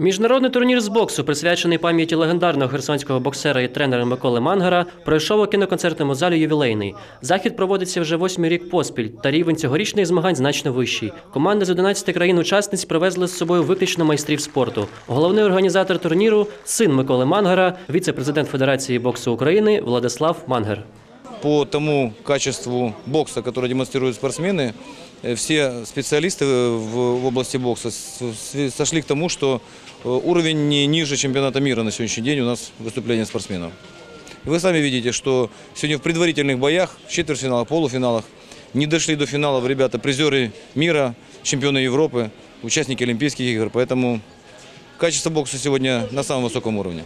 Міжнародний турнір з боксу, присвячений пам'яті легендарного херсонського боксера і тренера Миколи Мангара, пройшов у кіноконцертному залі ювілейний. Захід проводиться вже восьмий рік поспіль, та рівень цьогорічних змагань значно вищий. Команди з 11 країн-учасниць привезли з собою виключно майстрів спорту. Головний організатор турніру син Миколи Мангара, віце-президент Федерації боксу України Владислав Мангер. по тому качеству бокса, который демонстрируют спортсмены, э, все специалисты э, в области бокса сошли к тому, что э, уровень не ниже чемпионата мира на сегодняшний день у нас выступления спортсменов. Вы сами видите, что сегодня в предварительных боях, в четвертьфиналах, полуфиналах не дошли до финалов ребята, призеры мира, чемпионы Европы, участники Олимпийских игр. Поэтому качество бокса сегодня на самом высоком уровне.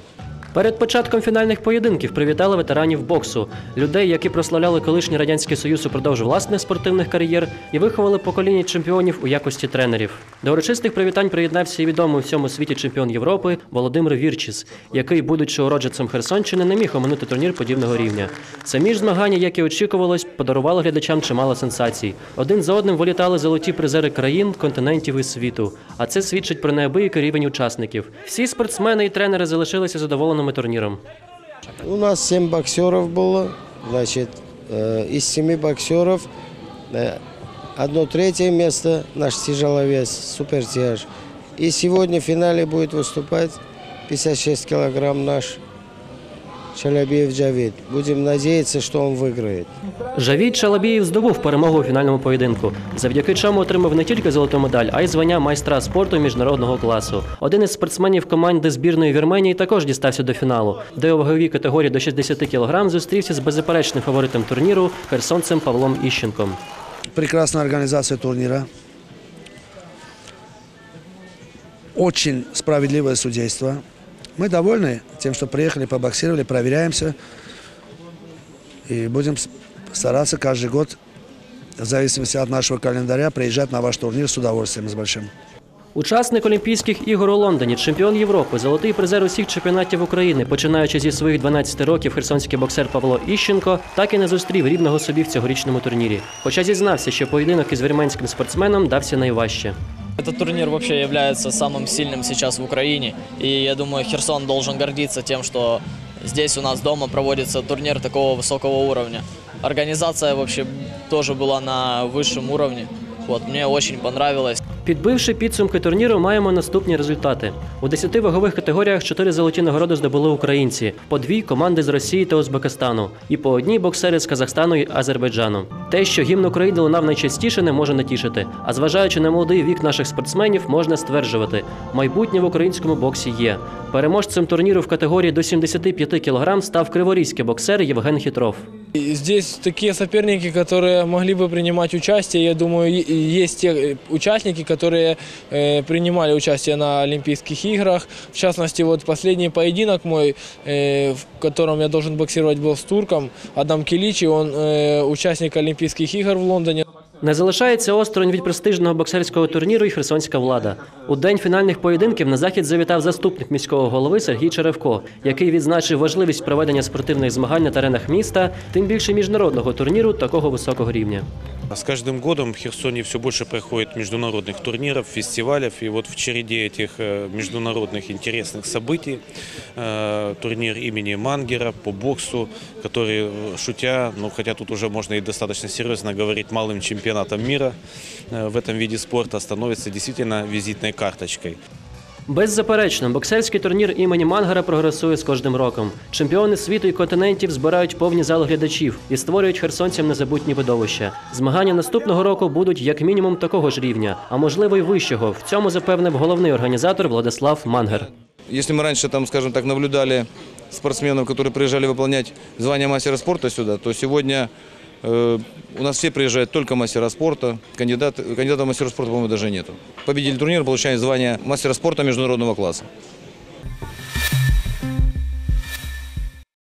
Перед початком фінальних поєдинків привітали ветеранів боксу, людей, які прославляли колишній радянський союз упродовж власних спортивних кар'єр і виховали покоління чемпіонів у якості тренерів. До урочистих привітань приєднався і відомий у всьому світі чемпіон Європи Володимир Вірчіс, який, будучи уродженцем Херсонщини, не міг оминути турнір подібного рівня. Самі ж змагання, як і очікувалось, подарували глядачам чимало сенсацій. Один за одним вилітали золоті призери країн, континентів і світу. А це свідчить про неабиякий рівень учасників. Всі спортсмени і тренери залишилися задоволеними турніром. У нас 7 боксеров было, значит, э, из семи боксеров э, одно третье место наш тяжеловес, супертяж. И сегодня в финале будет выступать 56 килограмм наш Шалябиев Джавид. Будем надеяться, что он выиграет. Жавід Шалабієв здобув перемогу у фінальному поєдинку, завдяки чому отримав не тільки золоту медаль, а й звання майстра спорту міжнародного класу. Один із спортсменів команди збірної Вірменії також дістався до фіналу, де у ваговій категорії до 60 кг зустрівся з беззаперечним фаворитом турніру херсонцем Павлом Іщенком. прекрасная организация турнира, очень справедливое судейство. Мы довольны тем, что приехали, побоксировали, проверяемся и будем с- стараться каждый год, в зависимости от нашего календаря, приезжать на ваш турнир с удовольствием, с большим. Учасник Олімпійських ігор у Лондоні, чемпіон Європи, золотий призер усіх чемпіонатів України, починаючи зі своїх 12 років, херсонський боксер Павло Іщенко так і не зустрів рівного собі в цьогорічному турнірі. Хоча зізнався, що поєдинок із вірменським спортсменом дався найважче. Этот турнир вообще является самым сильным сейчас в Украине. И я думаю, Херсон должен гордиться тем, что здесь у нас дома проводится турнир такого высокого уровня. Организация вообще тоже была на высшем уровне. Вот, мне очень понравилось. Підбивши підсумки турніру, маємо наступні результати. У 10 вагових категоріях 4 золоті нагороди здобули українці, по дві команди з Росії та Узбекистану, і по одній боксери з Казахстану і Азербайджану. Те, що гімн України лунав найчастіше, не може натішити. А зважаючи на молодий вік наших спортсменів, можна стверджувати, майбутнє в українському боксі є. Переможцем турніру в категорії до 75 кг став криворізький боксер Євген Хітров. И Здесь такие соперники, которые могли бы принимать участие. Я думаю, е- есть те э, участники, которые э, принимали участие на Олимпийских играх. В частности, вот последний поединок мой, э, в котором я должен боксировать, был с турком Адам Киличи. Он э, участник Олимпийских игр в Лондоне. Не залишається осторонь від престижного боксерського турніру і херсонська влада. У день фінальних поєдинків на захід завітав заступник міського голови Сергій Черевко, який відзначив важливість проведення спортивних змагань на теренах міста, тим більше міжнародного турніру такого високого рівня. С каждым годом в Херсоне все больше проходит международных турниров, фестивалей. И вот в череде этих э, международных интересных событий э, турнир имени Мангера по боксу, который, э, шутя, ну хотя тут уже можно и достаточно серьезно говорить, малым чемпионатом мира э, в этом виде спорта становится действительно визитной карточкой. Беззаперечно, боксерський турнір імені Мангара прогресує з кожним роком. Чемпіони світу і континентів збирають повні зали глядачів і створюють херсонцям незабутні видовища. Змагання наступного року будуть як мінімум такого ж рівня, а можливо й вищого. В цьому запевнив головний організатор Владислав Мангер. Если мы раньше, там, скажем так, наблюдали спортсменов, которые приезжали выполнять звание мастера спорта сюда, то сегодня э, у нас все приезжают только мастера спорта. Кандидат, кандидата в мастера спорта, по-моему, даже нету. Победитель турнира получает звание мастера спорта международного класса.